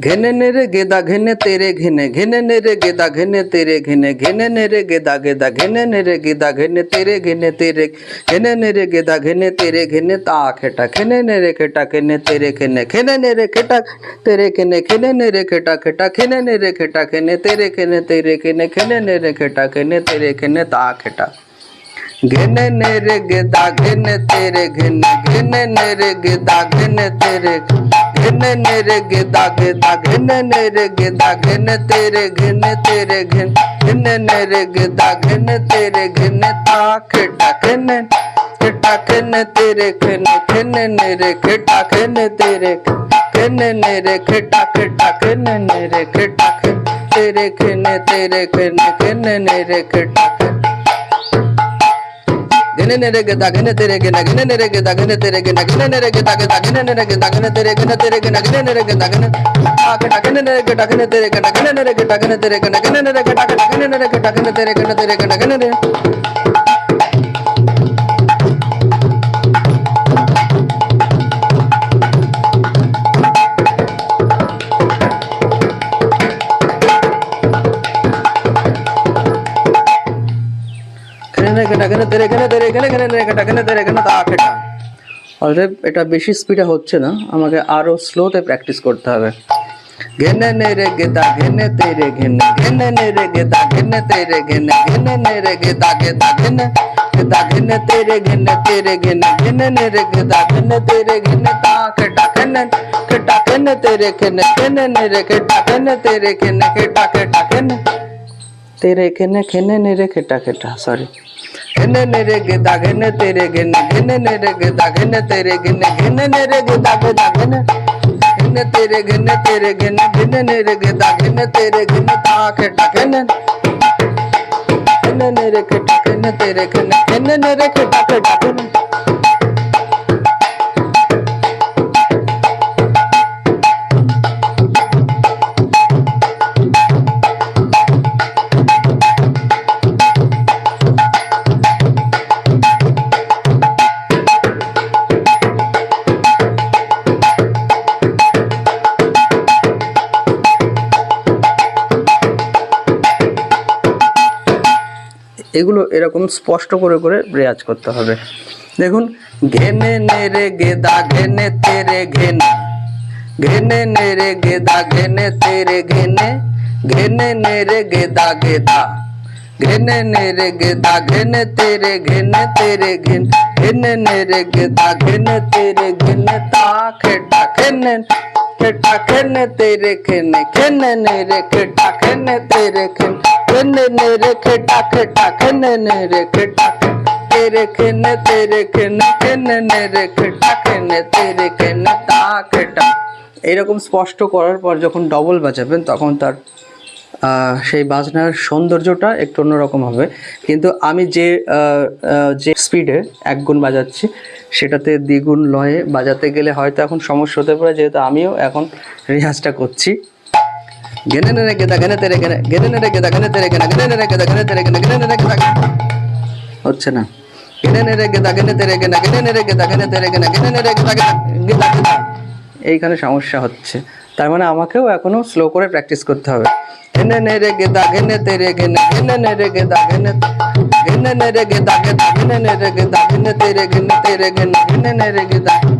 घेने नेरे गेदा घेने तेरे घेने घिने नेरे गेदा घेने तेरे घेने घेने नेरे गेदा गेदा घेने नेरे गेदा घेने तेरे घेने तेरे घेने नेरे गेदा घेने तेरे घेने ता खेटा घेने नेरे खेटा घिने तेरे घिने घिने नेरे खेटा तेरे घिने घिने नेरे खेटा खेटा घिने नेरे खेटा घिने तेरे घिने तेरे घिने घिने नेरे खेटा घिने तेरे घिने ता खेटा घेने नेरे गेदा घेने तेरे घेने घिने नेरे गेदा घिने तेरे घिन मेरे गेदा गेदा घिन मेरे गेदा घिन तेरे घिन तेरे घिन। घिन मेरे गेदा घिन तेरे घिन, ता खिटा खिन। खिटा खिन तेरे घिन घिन मेरे खिटा घिन तेरे घिन मेरे खिटा खिटा घिन मेरे खिटा खिन। तेरे घिन तेरे घिन घिन मेरे खिटा dagana nerege dagana terege nagana nerege dagana terege nagana nerege daga dagana nerege dagana terege na terege nagana nerege dagana aga dagana nerege dagana terege nagana nerege dagana terege nagana nerege daga dagana nerege dagana terege na terege nagana nerege অতএব এটা বেশি স্পিডে হচ্ছে না আমাকে আরও স্লোতে practice করতে হবে ঘেনে নে রে গেদা ঘেনে তে রে ঘেনে ঘেনে নে রে গেদা ঘেনে তে রে ঘেনে ঘেনে নে রে গেদা গেদা ঘেনে গেদা ঘেনে তে রে ঘেনে তে রে ঘেনে ঘেনে নে রে গেদা ঘেনে তে রে ঘেনে তা কেটা ঘেনে কেটা ঘেনে তে রে ঘেনে ঘেনে নে রে কেটা ঘেনে তে রে ঘেনে কেটা কেটা ঘেনে তেরে খেনে নে নেরে খেটা খেটা সরি घेने नेरे गेदा घेने तेरे घेने घेने नेरे गेदा घेने तेरे घेने घेने नेरे गेदा दागे घेने। घेने तेरे घेने तेरे घेने घेने नेरे गेदा घेने, तेरे घेने ताके खेटा घेने। नेरे खेटा घेने, तेरे घेने घेने नेरे के टके घेने। এগুলো এরকম স্পষ্ট করে করে রেয়াজ করতে হবে। দেখুন, ঘেনে নেরে গেদা, ঘেনে তেরে ঘেনে। ঘেনে নেরে গেদা, ঘেনে তেরে ঘেনে। ঘেনে নেরে গেদা গেদা। ঘেনে নেরে গেদা, ঘেনে তেরে ঘেনে তেরে ঘেনে। ঘেনে নেরে গেদা, ঘেনে তেরে ঘেনে, তা খেটা খেনে খেটা খেনে তেরে খেনে খেনে নেরে খেটা খেনে তেরে খেনে খেনে নেরে খেটা খেটা খেনে নেরে খেটা তেরে খেনে তেরে খেনে খেনে নেরে খেটা খেনে তেরে খেনে তা খেটা এইরকম স্পষ্ট করার পর যখন ডবল বাজাবেন, তখন তার সেই বাজনার সৌন্দর্যটা একটু অন্যরকম হবে। কিন্তু আমি যে যে স্পিডে এক গুণ বাজাচ্ছি, সেটাতে দ্বিগুণ লয়ে বাজাতে গেলে হয়তো এখন সমস্যা হতে পারে, যেহেতু আমিও এখন রেয়াজটা করছি। গেনে গেনে গেদা গেদা হচ্ছে না এইখানে সমস্যা হচ্ছে। তার মানে আমাকেও এখনও স্লো করে প্র্যাকটিস করতে হবে। ঘেনে নেরে গেদা ঘেনে তেরে ঘেনে ঘেনে নেরে গেদা ঘেনে ঘেনে নেরে গেদা গেদা ঘেনে নেরে গেদা ঘেনে তেরে ঘেনে তেরে ঘেনে ঘেনে নেরে গেদা